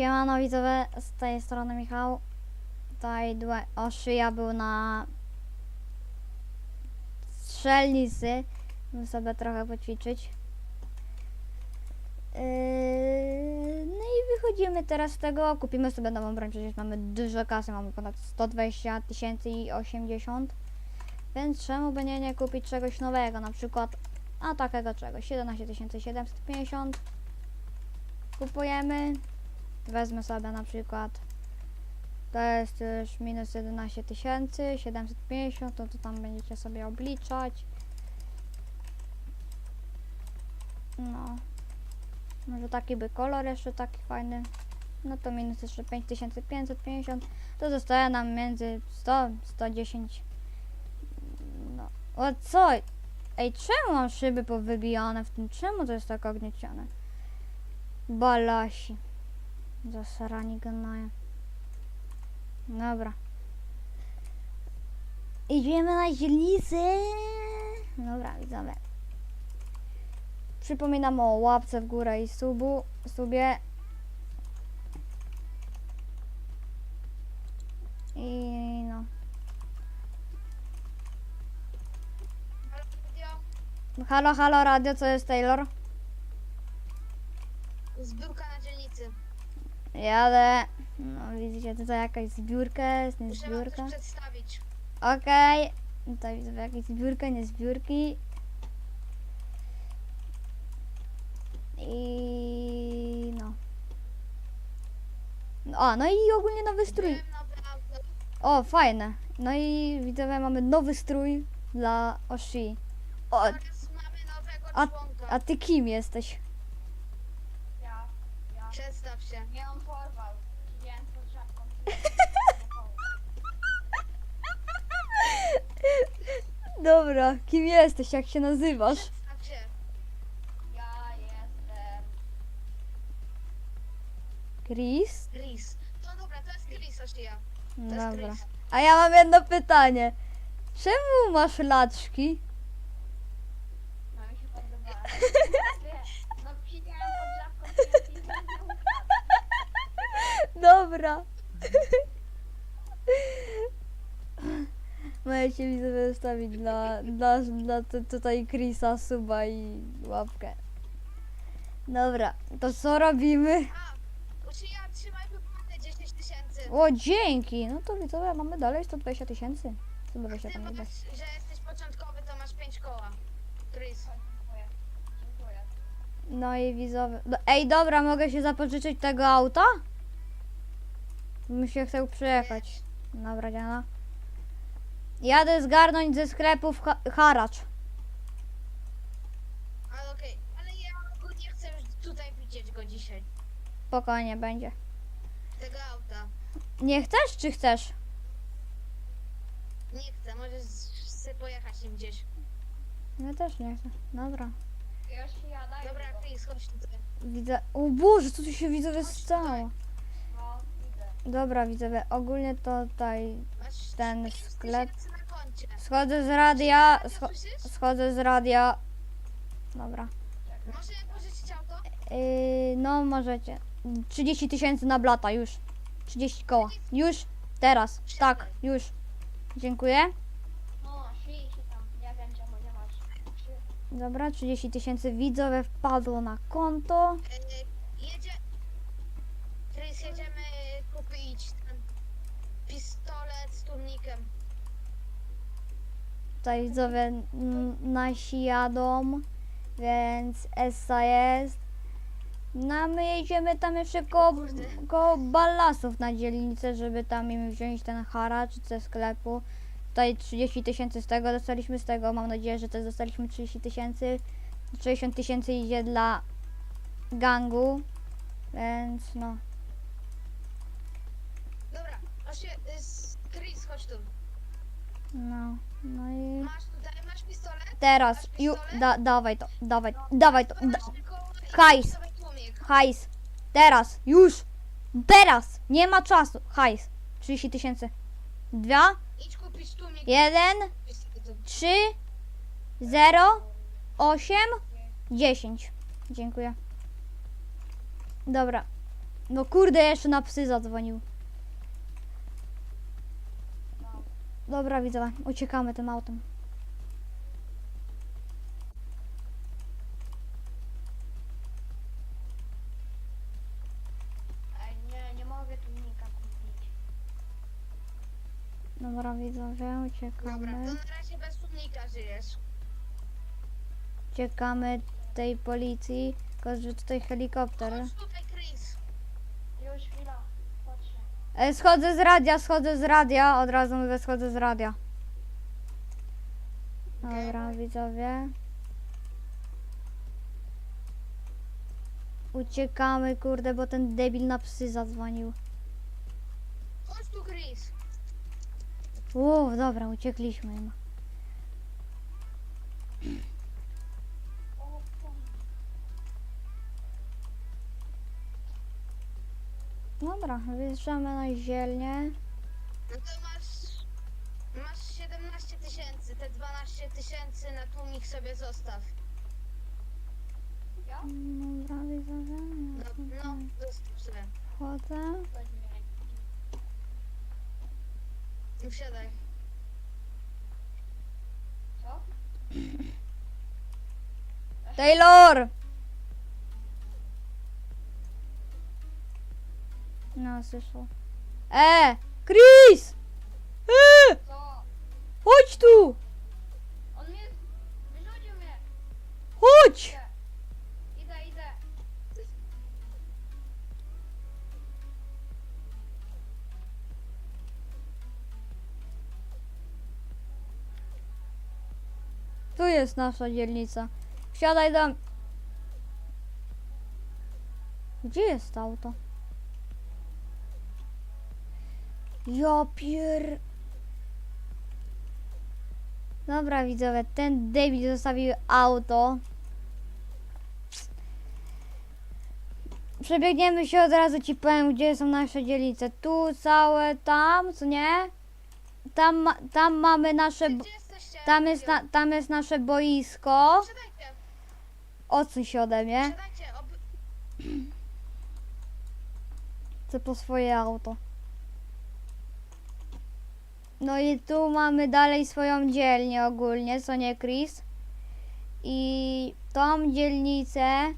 Siemano widzowie, z tej strony Michał. Tutaj dła- o szyja był na strzelnicy. Muszę sobie trochę poćwiczyć. Yy, no i wychodzimy teraz z tego, kupimy sobie nową broń, przecież mamy dużo kasy, mamy ponad 120 tysięcy i 80. Więc czemu by nie, nie kupić czegoś nowego, na przykład, a takiego czegoś, 17 750. Kupujemy, wezmę sobie na przykład to jest już minus 11 tysięcy 750 no to tam będziecie sobie obliczać. No. Może taki by kolor jeszcze taki fajny. No to minus jeszcze 5550 to zostaje nam między 100 110 no. O co? Ej czemu mam szyby powybijane w tym? Czemu to jest tak ogniecione Balasi. Zasrani gnają. Dobra. Idziemy na dzielnicę. Dobra, widzowie. Przypominam o łapce w górę i subu, subie. I no. Halo, halo, radio, co jest Taylor? Dzielnicy. Jadę. No widzicie, tutaj jakaś zbiórka jest, nie Muszę wam zbiórka. coś przedstawić. Okej. Tutaj widzę jakieś zbiórka, nie zbiórki. I no. A, no i ogólnie nowy strój. Auto. O, fajne. No i widzowie, mamy nowy strój dla Oshi. O, Teraz mamy nowego A- członka. a ty kim jesteś? Ja, ja. Przedstaw się. Nie on porwał. Siedziałem pod żabką. Dobra, kim jesteś? Jak się nazywasz? Przedstaw się. Ja jestem. Chris? Chris. To dobra, to jest Chris, aż ja. To jest Dobra. Chris. A ja mam jedno pytanie. Czemu masz laczki? No mi się podoba. Wiesz, No siedziałem pod żabką. i nie. Dobra. Możecie mi sobie zostawić dla, dla, dla tu- tutaj Chrisa suba i łapkę. Dobra, to co robimy? A, uczy ja trzymaj wypłatę 10 tysięcy. O, dzięki. No to widzowie, mamy dalej 120 tysięcy. 120 Ty, tam bo nie tak, że jesteś początkowy, to masz 5 koła. Chris. Dziękuję. Dziękuję. No i widzowie. Do, ej, dobra, mogę się zapożyczyć tego auta? Bym się chciał przyjechać. Dobra, Diana. Jadę zgarnąć ze sklepów ha haracz. Ale okej, ale ja ogólnie chcę już tutaj widzieć go dzisiaj. Spokojnie będzie. Tego auta. Nie chcesz, czy chcesz? Nie chcę, możesz sobie pojechać nim gdzieś. Ja też nie chcę. Dobra. Już się jada. Dobra, Chris, chodź tutaj. Widzę. O Boże, co tu się widzowie stało? No, idę. Dobra, widzowie, ogólnie to tutaj Ten 5 sklep. schodzę z radia. Scho schodzę z radia. Dobra. Może pożyczyć auto? Yy, no możecie. 30 tysięcy na blata, już. 30 koła. Już, teraz. Tak, już. Dziękuję. No. Dobra, 30 tysięcy widzowie wpadło na konto. Yy, jedzie... Chris, jedziemy kupić ten pistolet z tłumikiem. Tutaj widzowie nasi jadą, więc Essa jest. No a my jedziemy tam jeszcze koło, koło ballasów na dzielnicę, żeby tam im wziąć ten haracz ze sklepu. Tutaj 30 tysięcy z tego dostaliśmy, z tego mam nadzieję, że też dostaliśmy 30 tysięcy. 60 tysięcy idzie dla gangu, więc no. Dobra, aż się... y, Chris, chodź tu. No, no i Masz tutaj, masz pistolet? teraz, ju, da, dawaj to, dawaj, dawaj to, da, Masz. Hajs. Hajs. Teraz. Już. Teraz. Nie ma czasu. Hajs. 30 tysięcy. Dwa, jeden, trzy, zero, osiem, dziesięć. Dziękuję. Dobra. No kurde, jeszcze na psy zadzwonił. No. Dobra, widzę, uciekamy tym autem. Ej, nie, nie mogę tu nika kupić. Dobra, widzowie, Dobra, uciekamy. to na razie bez słownika żyjesz. Uciekamy tej policji. Tylko, że tutaj helikopter. Chodź Chris. Już chwila, patrzę. E, schodzę z radia, schodzę z radia. Od razu mówię, schodzę z radia. Dobra, widzowie. Uciekamy, kurde, bo ten debil na psy zadzwonił. Chodź tu, Chris. Uuu, dobra, uciekliśmy im. O, tam. Dobra, wyjeżdżamy na zielnię. No to masz... Masz 17 tysięcy. Te 12 tysięcy na tłumik sobie zostaw. Ja? Dobra, widzowie, No, ja no tutaj zostaw sobie. wchodzę. Weźmie. Usiadaj. Co? Taylor! No, słyszał. E! Chris! E! Co? Chodź tu! On mnie... Wyrzucił mnie! Chodź! Idę, idę. Tu jest nasza dzielnica. Wsiadaj do... Gdzie jest auto? Ja pier... Dobra widzowie, ten debil zostawił auto. Przebiegniemy się od razu ci powiem, gdzie są nasze dzielnice. Tu całe, tam, co nie? Tam, tam mamy nasze... Tam jest, na, tam jest nasze boisko. Odsuń się ode mnie. Chcę po swoje auto. No i tu mamy dalej swoją dzielnię ogólnie, co nie Chris? I tą dzielnicę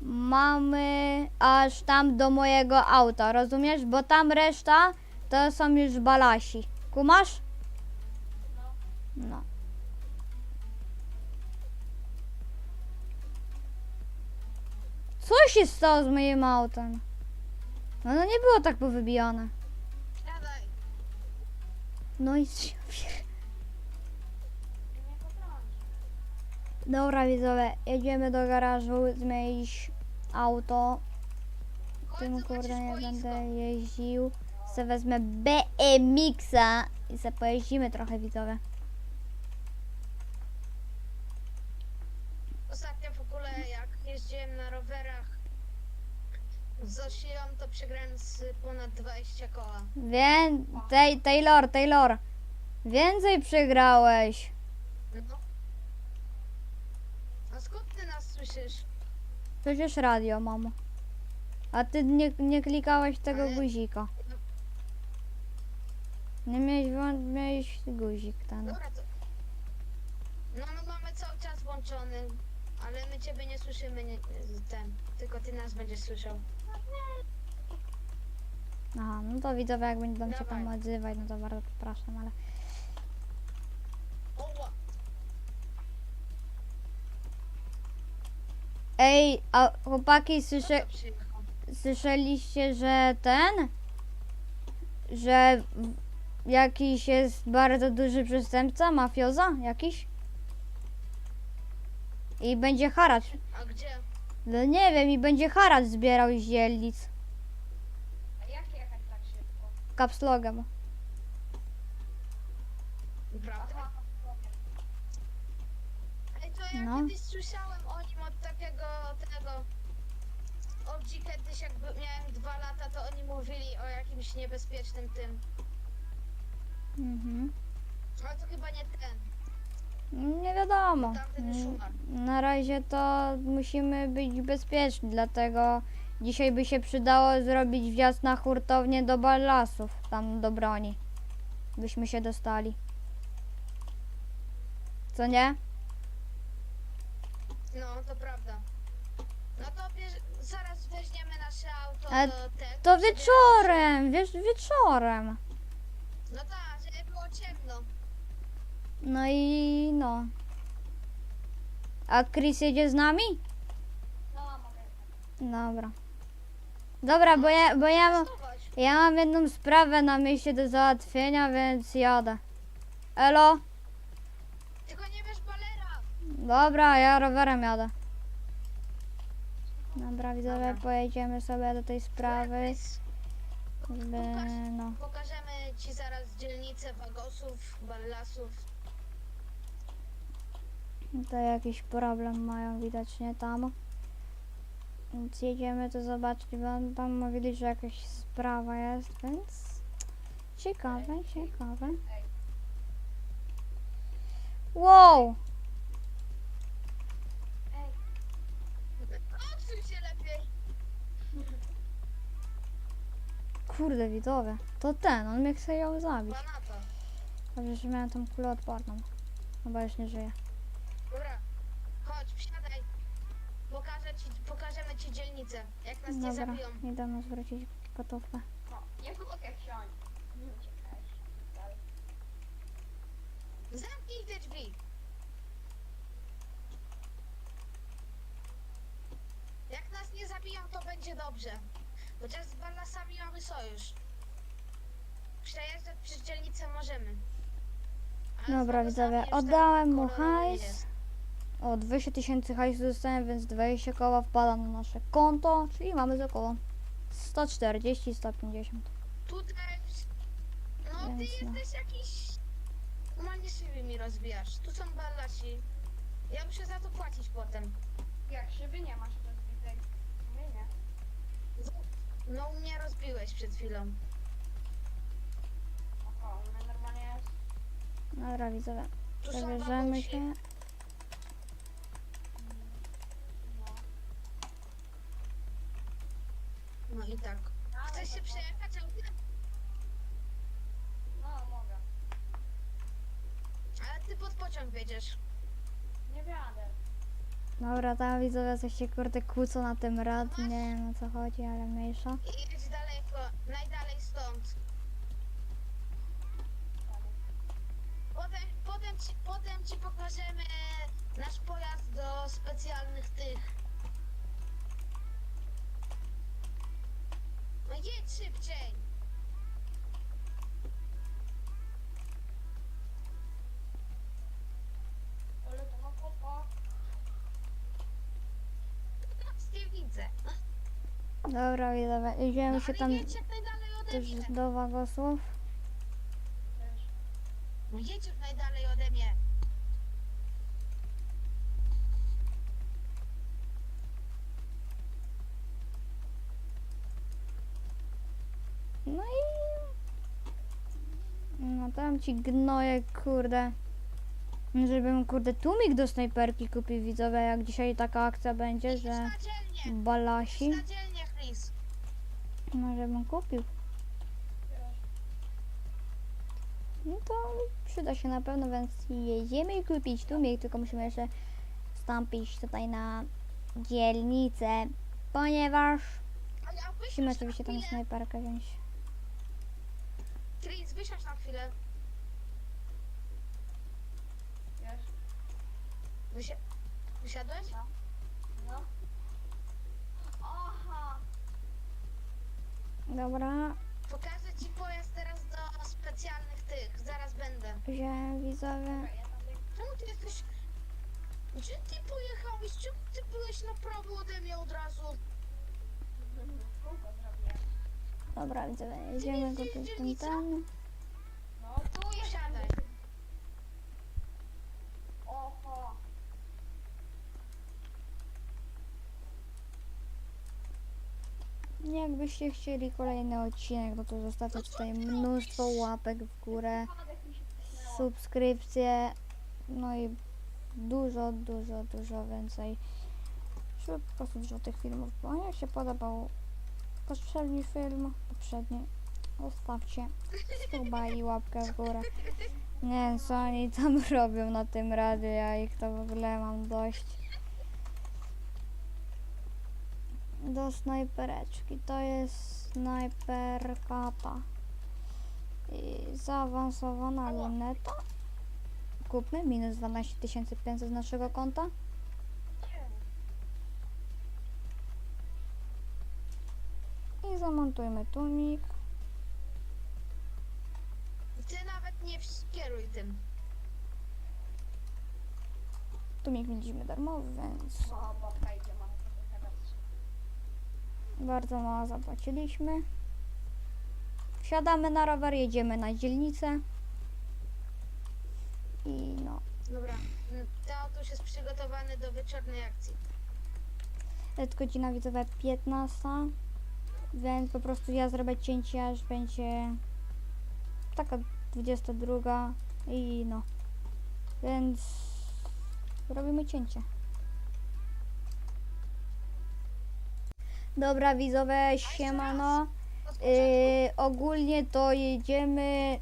mamy aż tam do mojego auta, rozumiesz? Bo tam reszta to są już balasi. Kumasz? No. Co się stało z moim autem? No, no nie było tak powybijane. No i... Dobra widzowie, jedziemy do garażu zmienić auto. Tym kurde nie będę jeździł. Se wezmę BMX-a i se pojeździmy trochę widzowie. Ostatnio w ogóle jak jeździłem na rowerach z Osią, to przegrałem z ponad 20 koła. Wię... Tej, Taylor, Taylor. Więcej przegrałeś. No. A skąd ty nas słyszysz? Przecież radio mamo. A ty nie, nie klikałeś tego Ale- guzika. Nie miałeś, włą- miałeś guzik ten. Dobra, to... No, no mamy cały czas włączony, ale my ciebie nie słyszymy, nie, ten, tylko ty nas będziesz słyszał. Aha, no to widzowie jak będą się tam Dawaj. odzywać, no to bardzo przepraszam, ale... Oła! Ej, a chłopaki, słysze, Kto przyjechał? słyszeliście, że ten... Że w- jakiś jest bardzo duży przestępca, mafioza jakiś? I będzie haracz. A gdzie? No nie wiem, i będzie haracz zbierał z dzielnic. A jak jechać tak szybko? Kapslogem. Prawda? Ej, to ja No. kiedyś słyszałem o nim od takiego, tego... OG kiedyś jak by- miałem dwa lata, to oni mówili o jakimś niebezpiecznym tym. Mhm. Ale to chyba nie ten. Nie wiadomo. Mm. Na razie to musimy być bezpieczni, dlatego Dzisiaj by się przydało zrobić wjazd na hurtownię do ballasów, tam do broni. Byśmy się dostali. Co nie? No, to prawda. No to bierz, zaraz weźmiemy nasze auto Ale do tego. To wieczorem, wiesz, wieczorem. No tak. No i no. A Chris jedzie z nami? No, mogę. Dobra. Dobra, bo ja, bo ja, ja mam jedną sprawę na mieście do załatwienia, więc jadę. Elo? Tylko nie bierz balera. Dobra, ja rowerem jadę. Dobra, widzowie, Dobra. pojedziemy sobie do tej sprawy. Żeby, no. Pokażemy ci zaraz dzielnicę Wagosów, Ballasów. To jakiś problem mają widocznie tam. Więc jedziemy to zobaczyć, bo tam mówili, że jakaś sprawa jest, więc ciekawe, ciekawe. Wow! Kurde widzowie, to ten, on mnie chce ją zabić. Dobrze, że miałem tą kulę odporną. Chyba już nie żyje. Dobra, chodź, wsiadaj. Pokażę ci, pokażemy ci dzielnicę. Jak nas nie Dobra, zabiją. idę mu zwrócić gotówkę. no, nie mogę wsiąść. Nie uciekałeś. Dalej. Zamknij te drzwi. Jak nas nie zabiją, to będzie dobrze. Chociaż z Ballasami mamy sojusz. Przejeżdżać przez dzielnicę możemy. Ale z Dobra widzowie, oddałem mu nie hajs. jest. O, 200 tysięcy hajsu dostałem, więc 20 koła wpada na nasze konto, czyli mamy za około 140-150. Tutaj... No ty Więc no. jesteś jakiś... Normalnie szyby mi rozbijasz. Tu są Ballasi. Ja muszę za to płacić potem. Jak szyby nie masz rozbitej. Nie, nie. No u mnie rozbiłeś przed chwilą. Oko, u mnie normalnie jest. Dobra widzowie, Tu są zabierzemy babusi. się. No. No i tak. Chcesz się przejechać autem? No, mogę. Ale ty pod pociąg wiedziesz. Nie wiadę. Dobra, tam widzowie coś się kurde kłócą na tym rad, nie wiem o co chodzi, ale mniejsza. I jedź daleko, najdalej stąd. Potem, potem, ci, potem ci pokażemy nasz pojazd do specjalnych tych. No jedź szybciej. Ale to ma popa. No, nie widzę. Dobra widzowie, idziemy się tam jedź jak najdalej ode też mnie. do Wagosów. No jedź jak najdalej ode mnie. No i... No tam ci gnoje, kurde. Żebym, kurde, tłumik do snajperki kupił, widzowie, jak dzisiaj taka akcja będzie, że na balasi. Na. No, żebym kupił. No to przyda się na pewno, więc jedziemy kupić tłumik, tylko musimy jeszcze wstąpić tutaj na dzielnicę, ponieważ musimy na oczywiście tą chwilę. snajperkę wziąć. Chris, wysiądź na chwilę. Wiesz. Wysi wysiadłeś? No. Dobra, Pokażę ci pojazd teraz do specjalnych tych. Zaraz będę. wziąłem widzowie. Czemu ty jesteś... Gdzie ty pojechałeś? Czemu ty byłeś na prawo ode mnie od razu? Dobra, widzowie, jedziemy kupić ten ten. No tu jest. Wsiadaj. Oho. Jakbyście chcieli kolejny odcinek, no to zostawcie tutaj mnóstwo łapek w górę, subskrypcje, no i dużo, dużo, dużo więcej żeby po prostu dużo tych filmów było. Jak się podobał poprzedni film, poprzedni, zostawcie suba i łapkę w górę. Nie wiem, co oni tam robią na tym radiu, ja ich to w ogóle mam dość. Do snajpereczki, to jest snajperka ta. I zaawansowana luneta. Kupmy minus 12 500 z naszego konta. I zamontujmy tunik. Ty nawet nie kieruj tym. Tunik widzimy darmowy, więc babka idzie, mam trochę teraz. Bardzo mało zapłaciliśmy. Wsiadamy na rower, jedziemy na dzielnicę. I no, Dobra. Już jest przygotowany do wieczornej akcji. jest godzina widzowa 15, więc po prostu ja zrobię cięcie, aż będzie taka 22 i no, więc robimy cięcie. Dobra widzowie, siemano. Yy, ogólnie to jedziemy,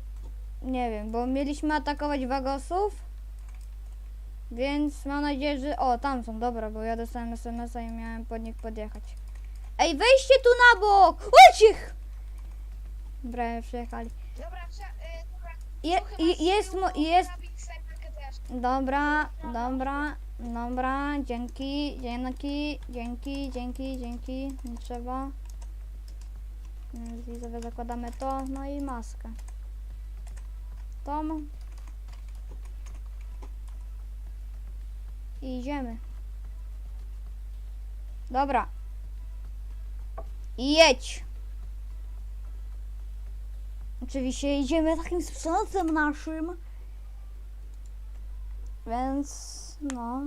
nie wiem, bo mieliśmy atakować wagosów, więc mam nadzieję, że... O, tam są, dobra, bo ja dostałem SMS-a i miałem pod nich podjechać. Ej, weźcie tu na bok! Ucich! Dobra, już przyjechali. Dobra, y, dobra. Je, jest, mo, jest, dobra, dobra, dobra, dzięki, dzięki, dzięki, dzięki, dzięki, nie trzeba. Więc widzowie zakładamy to, no i maskę. Tom. I idziemy. Dobra. Jedź. Oczywiście idziemy takim sprzętem naszym. Więc no.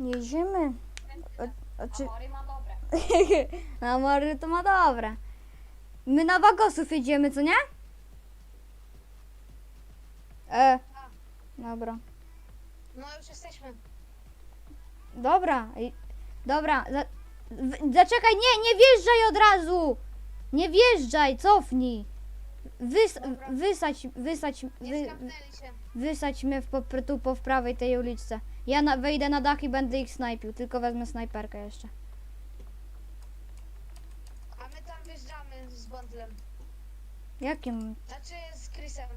Jedziemy. O, oczy... Amory ma dobre. Na mory to ma dobre. My na wagosów jedziemy, co nie? E. Dobra. No już jesteśmy. Dobra. Dobra. Zaczekaj, nie, nie wjeżdżaj od razu. Nie wjeżdżaj, cofnij. Wys, wysać, wysać, wy, wysać mnie w, po, tu po w prawej tej uliczce. Ja na, wejdę na dach i będę ich snajpił, tylko wezmę snajperkę jeszcze. A my tam wjeżdżamy z bądlem. Jakim? Znaczy z Chrisem.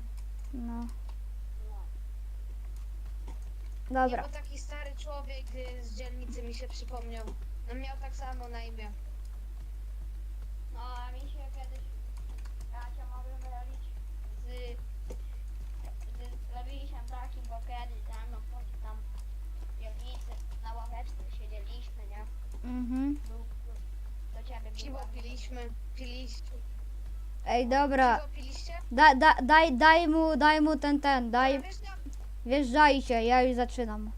No. No. Dobra. Nie, bo taki stary człowiek y, z dzielnicy mi się przypomniał. On miał tak samo na imię. No, a mi się kiedyś bracia mogły mylić z, z Lewisem takim, bo kiedyś ze mną po tam w dzielnicy na ławeczce siedzieliśmy, nie? Mhm. Do ciebie Piwo piliśmy. Ej, dobra. Piwo piliście? Da, da, daj, daj mu, daj mu ten, ten, daj, Dobra, wjeżdżamy. wjeżdżajcie, ja już zaczynam.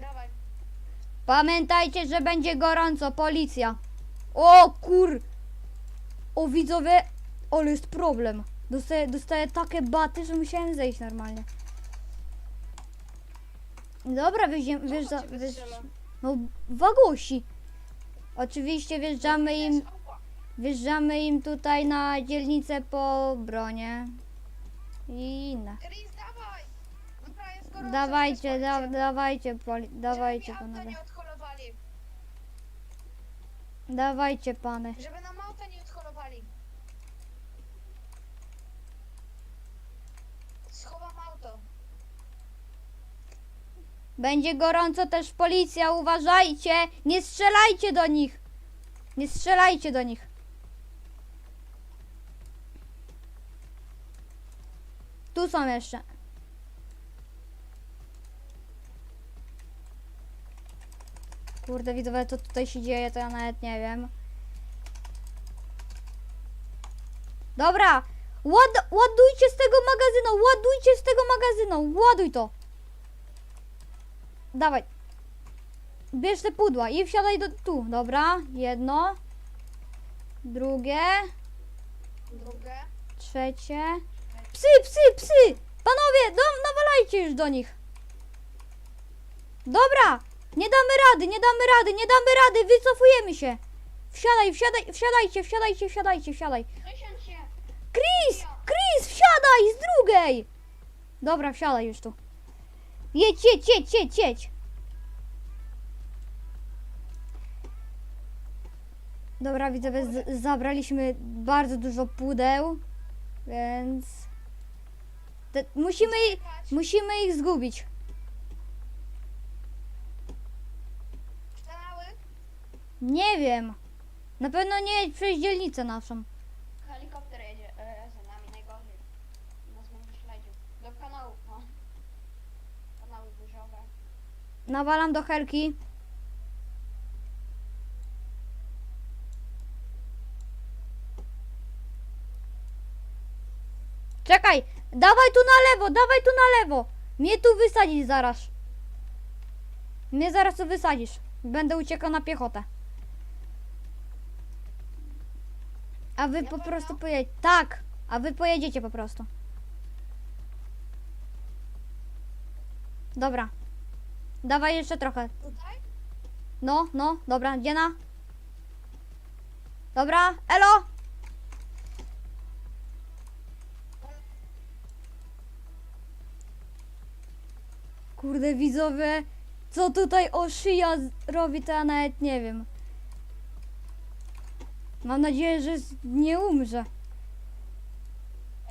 Dawaj. Pamiętajcie, że będzie gorąco, policja. O kur... O widzowie, ale jest problem. Dostaję, dostaję takie baty, że musiałem zejść normalnie. Dobra, wjeżdżam, Co wjeżdża, wjeżdż... No, wagosi. Oczywiście wjeżdżamy im, wjeżdżamy im tutaj na dzielnicę po bronie. I inne. Chris, dawaj! Dobra, jest gorąco. Dawajcie, da, dawajcie, poli, dawajcie Żeby mi auta panowie. nie odholowali. Dawajcie pany. Żeby nam auta nie odholowali. Schowam auto. Będzie gorąco też policja, uważajcie! Nie strzelajcie do nich! Nie strzelajcie do nich! Tu są jeszcze. Kurde, widzowie, co tutaj się dzieje, to ja nawet nie wiem. Dobra! Ład ładujcie z tego magazynu! Ładujcie z tego magazynu! Ładuj to! Dawaj. Bierz te pudła i wsiadaj do tu. Dobra, jedno. Drugie, Drugie. trzecie. Psy, psy, psy! Panowie, do, nawalajcie już do nich. Dobra, nie damy rady, nie damy rady, nie damy rady, wycofujemy się. Wsiadaj, wsiadaj, wsiadajcie, wsiadajcie, wsiadajcie, wsiadaj. Chris, Chris, wsiadaj z drugiej. Dobra, wsiadaj już tu. Jedź, jedź, jedź, jedź, jedź. Dobra, widzowie, zabraliśmy bardzo dużo pudeł, więc te, musimy, musimy ich zgubić. Nie wiem. Na pewno nie przez dzielnicę naszą. Helikopter jedzie e, za nami najgorzej. Nas będzie śledził. Do kanałów, no. Kanały burzowe. Nawalam do helki. Czekaj, dawaj tu na lewo, dawaj tu na lewo. Mnie tu wysadzisz zaraz. Mnie zaraz tu wysadzisz. Będę uciekał na piechotę. A wy po prostu pojedziecie. Tak, a wy pojedziecie po prostu. Dobra. Dawaj jeszcze trochę. Tutaj? No, no, dobra, Diana. Dobra, elo! Kurde, widzowie, co tutaj Oszyja robi, to ja nawet nie wiem. Mam nadzieję, że nie umrze.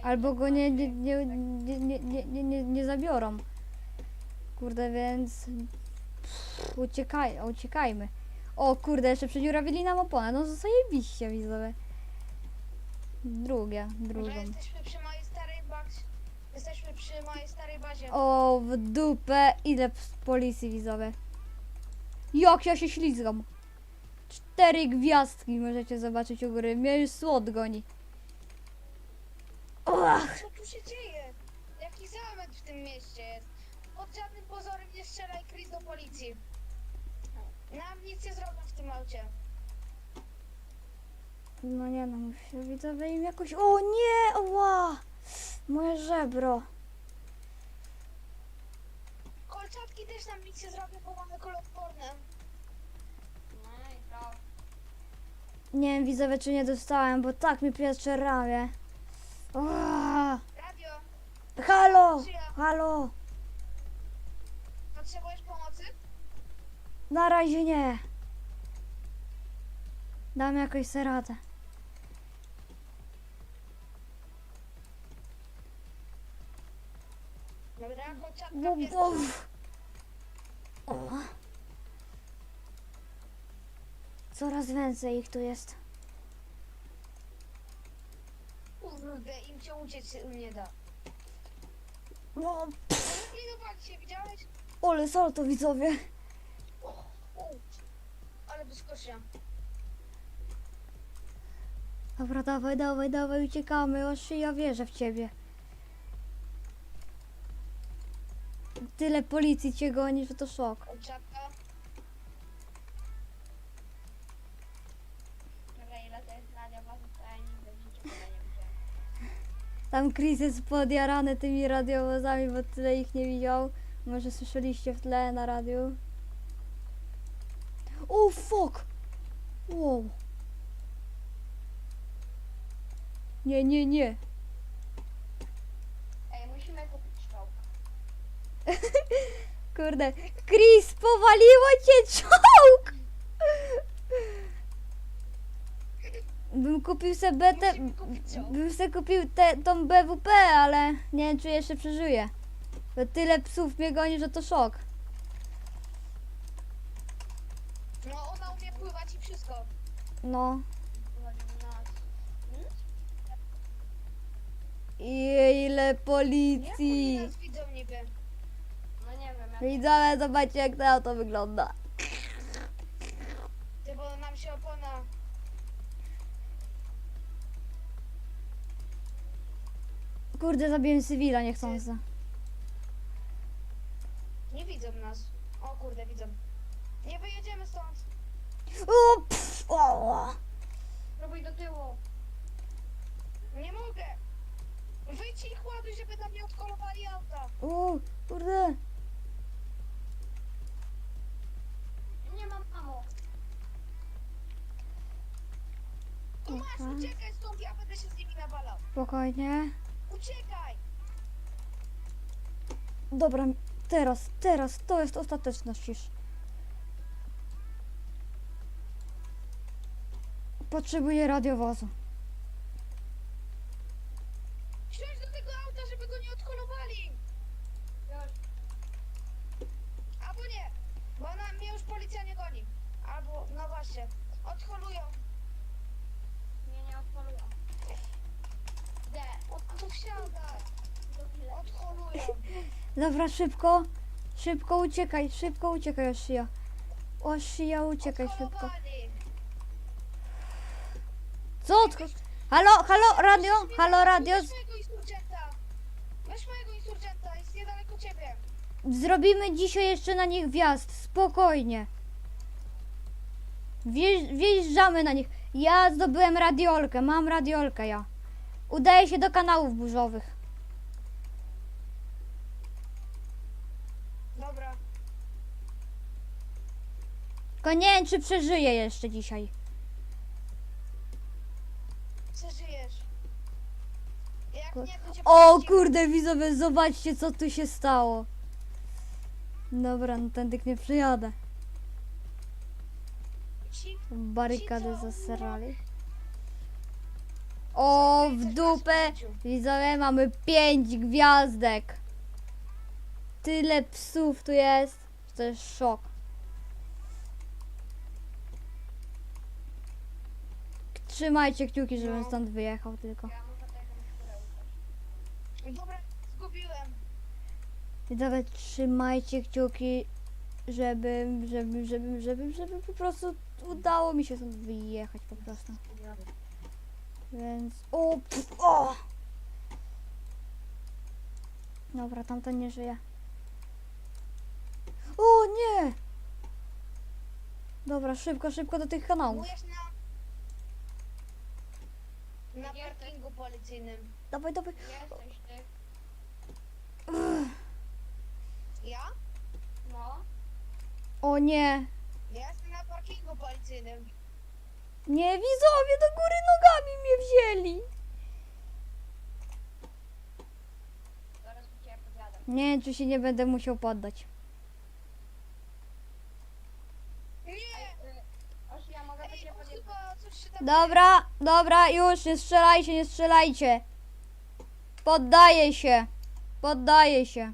Albo go nie, nie, nie, nie, nie, nie, nie, nie zabiorą. Kurde, więc uciekaj, uciekajmy. O kurde, jeszcze przedziurawili nam oponę. No zajebiście, widzowie. Drugie, Może drugą. jesteśmy przy mojej starej bazie. Jesteśmy przy mojej starej bazie. O, w dupę. Ile z policji, widzowie. Jak ja się ślizgam. Cztery gwiazdki możecie zobaczyć u góry. Mnie już słod goni. Ach, Co tu się dzieje? Jaki zamęt w tym mieście jest? Pod żadnym pozorem nie strzelaj Chris do policji. Nam nic nie zrobią w tym aucie. no nie no, muszę widzowie im jakoś... O nie, oła! Moje żebro. Kolczatki też nam nic nie zrobią, bo mamy kolorporne. No i to. Nie wiem, widzowie, czy nie dostałem, bo tak mi piecze ramię. Radio, Halo! Halo! Potrzebujesz pomocy? Na razie nie. Dam jakoś sobie radę. Dobra, kolczatka Bo, pierwsza. bo. O. Coraz więcej ich tu jest. Kurde, im cię uciec się nie da. No, Zlikwidowali się, widziałeś? Ole salto widzowie. Ale wyskocznia. Dobra, dawaj, dawaj, dawaj, uciekamy. Oszy, ja wierzę w ciebie. Tyle policji cię goni, że to szok. Dobra, ile to jest radiowozów, to ja nigdy w życiu tego nie widziałem. Tam Chris jest podjarany tymi radiowozami, bo tyle ich nie widział. Może słyszeliście w tle na radiu. O, fuck! Wow. Nie, nie, nie. Ej, musimy kupić czołg. Kurde. Chris, powaliło cię czołg! Bym kupił sobie BT... Musimy kupić czołg. Bym sobie kupił te, tą BWP, ale nie wiem, czy jeszcze przeżyję. Bo tyle psów mnie goni, że to szok. No, ona umie pływać i wszystko. No. I ile Jak policji. oni nas widzą niby? No nie wiem, jak... Widzowie, zobaczcie jak to auto wygląda. Ty, bo nam się opona... Kurde, zabiłem cywila niechcący. Nie widzą nas. O kurde, widzą. Nie wyjedziemy stąd. O, pff, o. Próbuj do tyłu. Nie mogę. Wyjdź ich ładuj, żeby nam nie odkolowali auta. O, kurde. Nie mam mamo. Tomasz, Dobra. uciekaj stąd, ja będę się z nimi nawalał. Spokojnie. Uciekaj! Dobra, teraz, teraz, to jest ostateczna ścisz. Potrzebuję radiowozu. Wsiądź do tego auta, żeby go nie odkolowali. Albo nie, bo na mnie już policja nie goni. Albo, no właśnie, odholują. Mnie nie odpalują. Gdzie? A to wsiadaj, odholują. Dobra, szybko, szybko uciekaj, szybko uciekaj, Oshia. Oshia, uciekaj szybko. Odholowali. Co? Halo, halo, radio, halo, radio. Weź mojego insurgenta. Weź mojego insurgenta, jest niedaleko ciebie. Zrobimy dzisiaj jeszcze na nich wjazd, spokojnie. Wjeżdż- Wjeżdżamy na nich. Ja zdobyłem radiolkę, mam radiolkę ja. Udaję się do kanałów burzowych. Dobra. Tylko nie wiem, czy przeżyję jeszcze dzisiaj. Przeżyjesz. Jak Kur- nie, to cię O kurde, widzowie, zobaczcie, co tu się stało. Dobra, no tędy nie przyjadę. Barykady zasrali. O, w dupę. Widzowie, mamy pięć gwiazdek. Tyle psów tu jest. To jest szok. Trzymajcie kciuki, żebym No. stąd wyjechał tylko. Ja muszę tego skórę Dobra, zgubiłem. Widzowie, trzymajcie kciuki, żeby, żeby, żeby, żeby, żeby po prostu udało mi się stąd wyjechać po prostu. Więc. O! Pff, o! Dobra, tamten nie żyje. O nie! Dobra, szybko, szybko do tych kanałów. Na... Parkingu policyjnym. Dawaj, dawaj. Jesteś. Ja? No. O nie! Ja jestem na parkingu policyjnym. Nie, widzowie, do góry nogami mnie wzięli! Zaraz podjadę. Nie czy się nie będę musiał poddać. Nie! Oż ja mogę do Ej, ciebie o, podjechać. chyba coś się tam... Dobra, dobra, już, nie strzelajcie, nie strzelajcie. Poddaję się. Poddaję się.